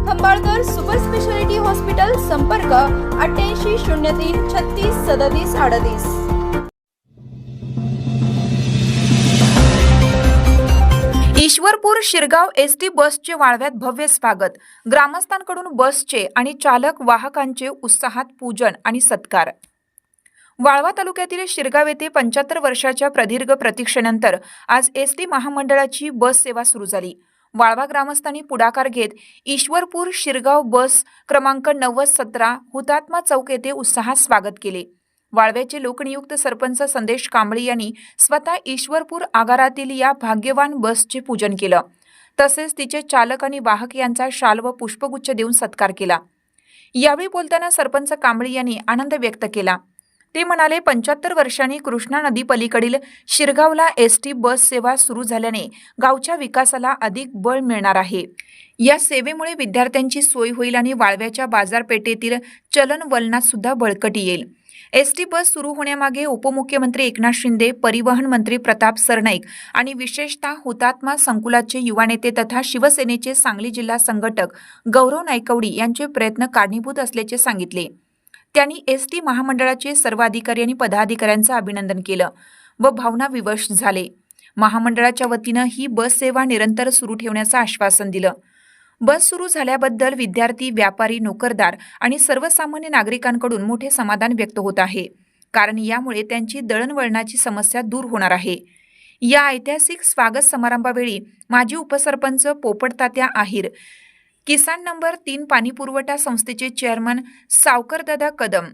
Khambalkar super speciality hospital संपर्क अठ्ठ्याऐंशी शून्य तीन छत्तीस सदतीस अडतीस. ईश्वरपूर शिरगाव एस टी बसचे वाळव्यात भव्य स्वागत. ग्रामस्थांकडून बसचे आणि चालक वाहकांचे उत्साहात पूजन आणि सत्कार. वाळवा तालुक्यातील शिरगाव येथे पंच्याहत्तर वर्षाच्या प्रदीर्घ प्रतीक्षेनंतर आज एस टी महामंडळाची बस सेवा सुरू झाली. वाळवा ग्रामस्थांनी पुढाकार घेत ईश्वरपूर शिरगाव बस क्रमांक नव्वद सतरा हुतात्मा चौक येथे उत्साहात स्वागत केले. वाळव्याचे लोकनियुक्त सरपंच संदेश कांबळे यांनी स्वतः ईश्वरपूर आगारातील या भाग्यवान बसचे पूजन केलं. तसेच तिचे चालक आणि वाहक यांचा शाल व पुष्पगुच्छ देऊन सत्कार केला. यावेळी बोलताना सरपंच कांबळे यांनी आनंद व्यक्त केला. ते म्हणाले पंच्याहत्तर वर्षांनी कृष्णा नदी पलीकडील शिरगावला एस टी बस सेवा सुरू झाल्याने गावच्या विकासाला अधिक बळ मिळणार आहे. या सेवेमुळे विद्यार्थ्यांची सोय होईल आणि वाळव्याच्या बाजारपेठेतील चलनवलनात सुद्धा बळकटी येईल. एस टी बस सुरू होण्यामागे उपमुख्यमंत्री एकनाथ शिंदे परिवहन मंत्री प्रताप सरनाईक आणि विशेषतः हुतात्मा संकुलाचे युवा नेते तथा शिवसेनेचे सांगली जिल्हा संघटक गौरव नायकवडी यांचे प्रयत्न कारणीभूत असल्याचे सांगितले. त्यांनी एस टी महामंडळाचे सर्व अधिकारी आणि पदाधिकाऱ्यांचं अभिनंदन केलं व भावना विवश झाले. महामंडळाच्या वतीनं ही बस सेवा निरंतर सुरू ठेवण्याचं आश्वासन दिलं. बस सुरू झाल्याबद्दल विद्यार्थी व्यापारी नोकरदार आणि सर्वसामान्य नागरिकांकडून मोठे समाधान व्यक्त होत आहे. कारण यामुळे त्यांची दळणवळणाची समस्या दूर होणार आहे. या ऐतिहासिक स्वागत समारंभावेळी माजी उपसरपंच पोपटतात्या आहिर किसान नंबर तीन पाणीपुरवठा संस्थेचे चेअरमन सावकरदादा कदम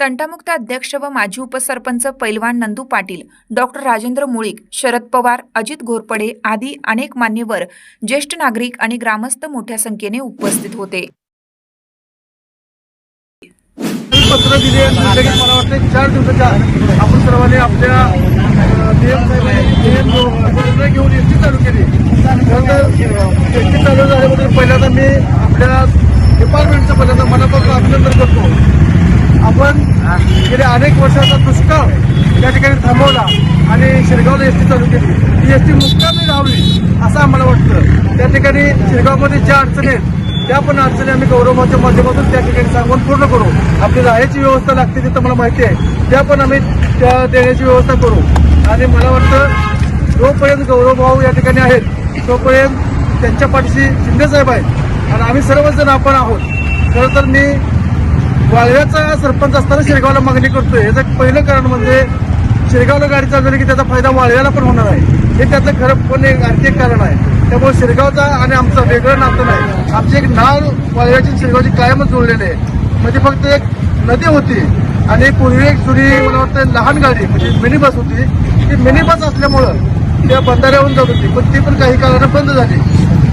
तंटामुक्त अध्यक्ष व माजी उपसरपंच पैलवान नंदू पाटील डॉक्टर राजेंद्र मुळीक शरद पवार अजित घोरपडे आदी अनेक मान्यवर ज्येष्ठ नागरिक आणि ग्रामस्थ मोठ्या संख्येने उपस्थित होते. पत्र दिले मला वाटतं चार दिवसाच्या आपण सर्वांनी आपल्या घेऊन एस टी चालू झाल्याबद्दल पहिल्यांदा मी आपल्या डिपार्टमेंटचं पहिल्यांदा मनापासून अभिनंदन करतो. आपण गेल्या अनेक वर्षाचा दुष्काळ या ठिकाणी थांबवला आणि शिरगावला एस टी चालू केली. ही एस टी मुक्कामी राहावी असं आम्हाला वाटतं. त्या ठिकाणी शिरगावमध्ये ज्या अडचणी आहेत त्या पण अडचणी आम्ही गौरवाच्या माध्यमातून त्या ठिकाणी सांगून पूर्ण करू. आपली राहायची व्यवस्था लागते तिथं मला माहिती आहे. त्या पण आम्ही त्या देण्याची व्यवस्था करू. आणि मला वाटतं जोपर्यंत गौरवभाऊ या ठिकाणी आहेत तोपर्यंत त्यांच्या पाठीशी शिंदेसाहेब आहेत. आणि आम्ही सर्वजण आपण आहोत. खरं तर मी वाळव्याचा सरपंच असताना शेरगावला मागणी करतोय. याचं पहिलं कारण म्हणजे शेरगावला गाडी चालवली की त्याचा फायदा वाळव्याला पण होणार आहे. हे त्याचं खरं पण एक आणखी एक कारण आहे. त्यामुळे शिरगावचा आणि आमचं वेगळं नातं नाही. आमची एक नाव वाळव्याची शिरगावची कायमच जोडलेले आहे. म्हणजे फक्त एक नदी होती आणि पूर्वी एक जुनी मला वाटतं लहान गाडी म्हणजे मिनी बस होती. ती मिनी बस असल्यामुळं त्या बंधाऱ्याहून जात होती. पण ती पण काही काळानं बंद झाली.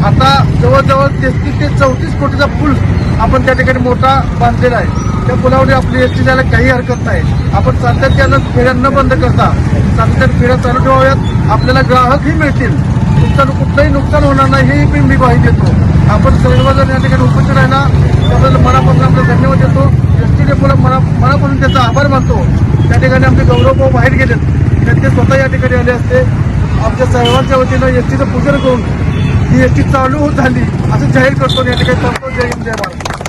आता जवळजवळ तेहतीस ते चौतीस कोटीचा पूल आपण त्या ठिकाणी मोठा बांधलेला आहे. त्या पुलावर आपली एस टी जायला काही हरकत नाही. आपण सातत्यानं फेऱ्या न बंद करता. सातत्यानं फेऱ्या चालू ठेवाव्यात. आपल्याला ग्राहकही मिळतील. नुकसान कुठलंही नुकसान होणार नाही हे मी ग्वाही देतो. आपण सर्वजण या ठिकाणी उपस्थित आहे ना त्याबद्दल मनापासून आपला धन्यवाद देतो. एस टी डेपोला मना मनापासून त्याचा आभार मानतो. त्या ठिकाणी आमचे गौरवभाऊ बाहेर गेलेत. तर ते स्वतः या ठिकाणी आले असते. आमच्या सर्वांच्या वतीनं एस टीचं पूजन करून ही एस टी चालू झाली. असं जाहीर करतो आणि या ठिकाणी जय हिंद जय भारत.